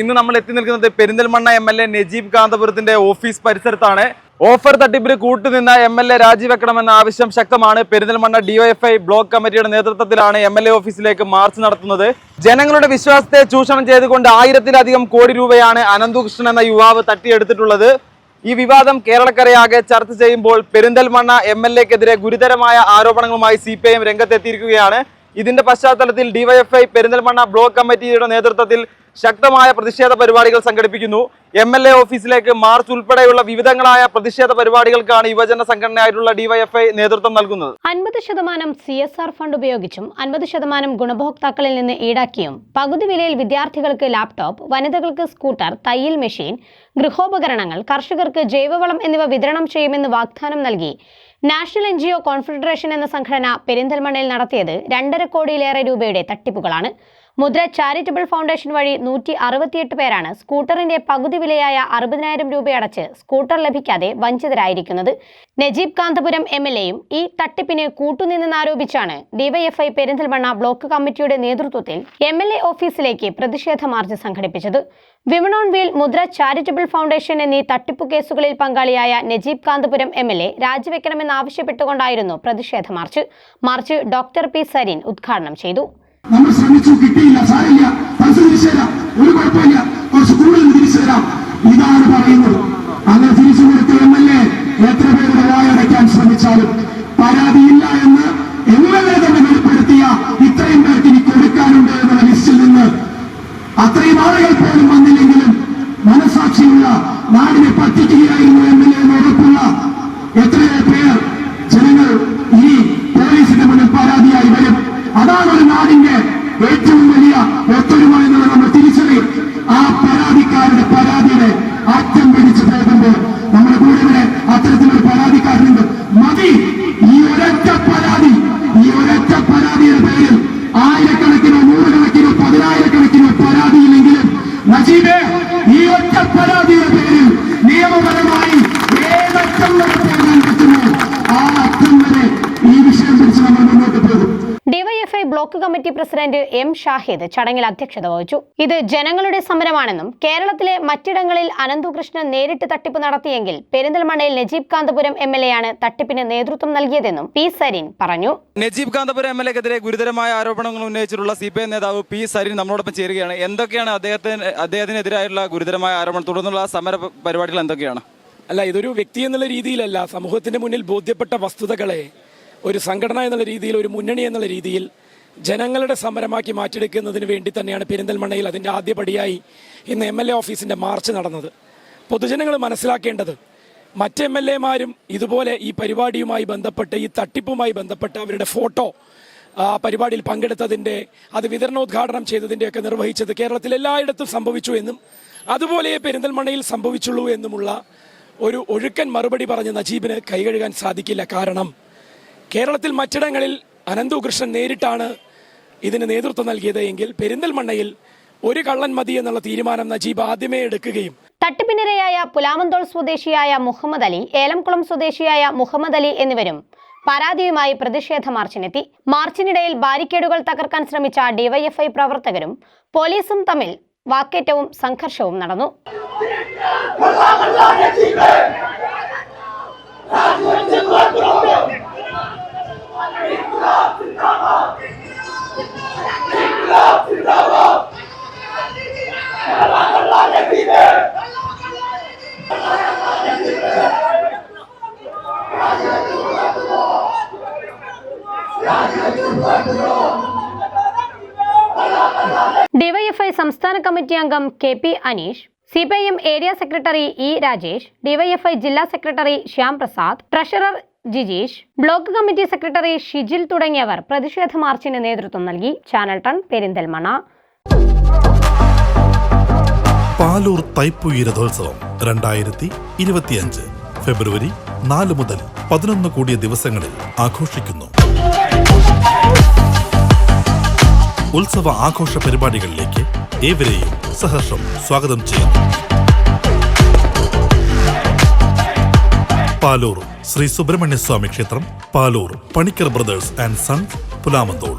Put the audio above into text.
ഇന്ന് നമ്മൾ എത്തി നിൽക്കുന്നത് Perinthalmanna M L A Najeeb കാന്തപുരത്തിന്റെ office പരിസരത്താണ്. ഓഫർ തട്ടിപ്പിന് കൂട്ടുനിന്ന എം എൽ എ രാജിവെക്കണമെന്ന ആവശ്യം ശക്തമാണ്. പെരിന്തൽമണ്ണ ഡിഒഎഫ്ഐ ബ്ലോക്ക് കമ്മിറ്റിയുടെ നേതൃത്വത്തിലാണ് എം എൽ എ ഓഫീസിലേക്ക് മാർച്ച് നടത്തുന്നത്. ജനങ്ങളുടെ വിശ്വാസത്തെ ചൂഷണം ചെയ്തുകൊണ്ട് ആയിരത്തിലധികം കോടി രൂപയാണ് അനന്തുകൃഷ്ണൻ എന്ന യുവാവ് തട്ടിയെടുത്തിട്ടുള്ളത്. ഈ വിവാദം കേരളക്കരയാകെ ചർച്ച ചെയ്യുമ്പോൾ പെരിന്തൽമണ്ണ എം എൽ എക്കെതിരെ ഗുരുതരമായ ആരോപണങ്ങളുമായി സി പി ഐ എം രംഗത്തെത്തിയിരിക്കുകയാണ്. ഇതിന്റെ പശ്ചാത്തലത്തിൽ ഡിവൈഎഫ്ഐ പെരിന്തൽമണ്ണ ബ്ലോക്ക് കമ്മിറ്റിയുടെ നേതൃത്വത്തിൽ ശക്തമായ പ്രതിഷേധ പരിപാടികൾ സംഘടിപ്പിക്കുന്നു. എം എൽ എ ഓഫീസിലേക്ക് മാർച്ച് ഉൾപ്പെടെയുള്ള വിവിധങ്ങളായ പ്രതിഷേധ പരിപാടികൾക്കാണ് യുവജന സംഘടനയായിട്ടുള്ള ഡിവൈഎഫ്ഐ നേതൃത്വം നൽകുന്നത്. അൻപത് ശതമാനം സി എസ് ആർ ഫണ്ട് ഉപയോഗിച്ചും അൻപത് ശതമാനം ഗുണഭോക്താക്കളിൽ നിന്ന് ഈടാക്കിയും പകുതി വിലയിൽ വിദ്യാർത്ഥികൾക്ക് ലാപ്ടോപ്പ് വനിതകൾക്ക് സ്കൂട്ടർ തയ്യൽ മെഷീൻ ഗൃഹോപകരണങ്ങൾ കർഷകർക്ക് ജൈവവളം എന്നിവ വിതരണം ചെയ്യുമെന്ന് വാഗ്ദാനം നൽകി. National N G O confederation എന്ന സംഘടന പെരിന്തൽമണ്ണയിൽ നടത്തിയത് രണ്ടര കോടിയിലേറെ രൂപയുടെ തട്ടിപ്പുകളാണ്. മുദ്ര ചാരിറ്റബിൾ ഫൗണ്ടേഷൻ വഴി നൂറ്റി അറുപത്തിയെട്ട് പേരാണ് സ്കൂട്ടറിന്റെ പകുതി വിലയായ അറുപതിനായിരം രൂപയടച്ച് സ്കൂട്ടർ ലഭിക്കാതെ വഞ്ചിതരായിരിക്കുന്നത്. നജീബ് കാന്തപുരം എം എൽ എയും ഈ തട്ടിപ്പിന് കൂട്ടുനിന്നെന്നാരോപിച്ചാണ് ഡിവൈഎഫ്ഐ പെരിന്തൽമണ്ണ ബ്ലോക്ക് കമ്മിറ്റിയുടെ നേതൃത്വത്തിൽ എം എൽ എ ഓഫീസിലേക്ക് പ്രതിഷേധ മാർച്ച് സംഘടിപ്പിച്ചത്. Women on wheel Mudra charitable foundation എന്നീ തട്ടിപ്പു കേസുകളിൽ പങ്കാളിയായ Najeeb Kanthapuram M L A രാജിവെക്കണമെന്നാവശ്യപ്പെട്ടുകൊണ്ടായിരുന്നു പ്രതിഷേധ march. March doctor P Sarin ഉദ്ഘാടനം ചെയ്തു. നമ്മൾ ശ്രമിച്ചു കിട്ടിയില്ല സാരില്ല പൈസ തിരിച്ചു തരാം. ഒരു കുഴപ്പമില്ല. കുറച്ച് കൂടുതൽ തിരിച്ചു തരാം. ഇതാണ് പറയുന്നത്. അങ്ങനെ തിരിച്ചു കൊടുത്ത എം എൽ എ എത്ര പേരുടെ വായടയ്ക്കാൻ ശ്രമിച്ചാലും പരാതിയില്ല എന്ന് എം എൽ എ തന്നെ വെളിപ്പെടുത്തിയ ഇത്രയും പേർക്ക് ഇനി കൊടുക്കാനുണ്ട് എന്നുള്ള ലിസ്റ്റിൽ നിന്ന് അത്രയും ആളുകൾ പോലും വന്നില്ലെങ്കിലും block committee president M Shahid ചടങ്ങിൽ അധ്യക്ഷത വഹിച്ചു. ഇത് ജനങ്ങളുടെ സമരമാണെന്നും കേരളത്തിലെ മറ്റിടങ്ങളിൽ അനന്തുകൃഷ്ണൻ നേരിട്ട് തട്ടിപ്പ് നടത്തിയെങ്കിൽ പെരിന്തൽമണ്ണയിൽ Najeeb Kanthapuram M L A ആണ് തട്ടിപ്പിന് നേതൃത്വം നൽകിയതെന്നും പി സരീൻ പറഞ്ഞു. നജീബ് കാന്തപുരം എം എൽ എക്കെതിരെ ഗുരുതരമായ ആരോപണങ്ങൾ ഉന്നയിച്ചിട്ടുള്ള സി പി ഐ നേതാവ് പി സരീൻ നമ്മളോടൊപ്പം ചേരുകയാണ്. എന്തൊക്കെയാണ് അദ്ദേഹത്തിന് അദ്ദേഹത്തിനെതിരായിട്ടുള്ള ഗുരുതരമായ ആരോപണം? തുടർന്നുള്ള സമര പരിപാടികൾ എന്തൊക്കെയാണ്? അല്ല ഇതൊരു വ്യക്തി എന്നുള്ള രീതിയിലല്ല. സമൂഹത്തിന്റെ മുന്നിൽ ബോധ്യപ്പെട്ട വസ്തുതകളെ ഒരു സംഘടന എന്നുള്ള രീതിയിൽ ഒരു മുന്നണി എന്നുള്ള രീതിയിൽ ജനങ്ങളുടെ സമരമാക്കി മാറ്റിയെടുക്കുന്നതിന് വേണ്ടി തന്നെയാണ് പെരിന്തൽമണ്ണയിൽ അതിന്റെ ആദ്യപടിയായി ഇന്ന് എം എൽ എ ഓഫീസിന്റെ മാർച്ച് നടന്നത്. പൊതുജനങ്ങൾ മനസ്സിലാക്കേണ്ടത് മറ്റ് എം എൽ എമാരും ഇതുപോലെ ഈ പരിപാടിയുമായി ബന്ധപ്പെട്ട് ഈ തട്ടിപ്പുമായി ബന്ധപ്പെട്ട് അവരുടെ ഫോട്ടോ പരിപാടിയിൽ പങ്കെടുത്തതിന്റെ അത് വിതരണോദ്ഘാടനം ചെയ്തതിന്റെയൊക്കെ നിർവഹിച്ചത് കേരളത്തിൽ എല്ലായിടത്തും സംഭവിച്ചു എന്നും അതുപോലെ പെരിന്തൽമണ്ണയിൽ സംഭവിച്ചുള്ളൂ എന്നുമുള്ള ഒരു ഒഴുക്കൻ മറുപടി പറഞ്ഞ് നജീബിന് കൈകഴുകാൻ സാധിക്കില്ല. കാരണം കേരളത്തിൽ മറ്റിടങ്ങളിൽ അനന്തുകൃഷ്ണൻ നേരിട്ടാണ് ഇതിന് നേതൃത്വം നൽകിയത് എങ്കിൽ പെരിന്തൽമണ്ണയിൽ ഒരു കള്ളൻ മതി എന്നുള്ള തീരുമാനം നജീബ് ആദ്യമേ എടുക്കുകയും തട്ടിപ്പിനിരയായ പുലാമന്തോൾ സ്വദേശിയായ മുഹമ്മദ് അലി ഏലംകുളം സ്വദേശിയായ മുഹമ്മദ് അലി എന്നിവരും പരാതിയുമായി പ്രതിഷേധ മാർച്ചിനെത്തി. മാർച്ചിനിടയിൽ ബാരിക്കേഡുകൾ തകർക്കാൻ ശ്രമിച്ച ഡിവൈഎഫ്ഐ പ്രവർത്തകരും പോലീസും തമ്മിൽ വാക്കേറ്റവും സംഘർഷവും നടന്നു. ഡിവൈഎഫ്ഐ സംസ്ഥാന കമ്മിറ്റി അംഗം K P Aneesh C P I M area secretary E Rajesh DYFI ജില്ലാ secretary Shyam Prasad treasurer Jijeesh block committee secretary Shijil തുടങ്ങിയവർ പ്രതിഷേധ മാർച്ചിന് നേതൃത്വം നൽകി. ചാനൽ ടൺ പെരിന്തൽമണ പാലൂർ തൈപ്പുയി രഥോത്സവം രണ്ടായിരത്തി ഇരുപത്തിയഞ്ച് ഫെബ്രുവരി നാല് മുതൽ പതിനൊന്ന് കൂടിയ ദിവസങ്ങളിൽ ആഘോഷിക്കുന്നു. ഉത്സവ ആഘോഷ പരിപാടികളിലേക്ക് ഏവരെയും സഹർഷം സ്വാഗതം ചെയ്യുന്നു. പാലൂർ ശ്രീ സുബ്രഹ്മണ്യ സ്വാമി ക്ഷേത്രം Palur Panicker brothers and sons Pulamanthole.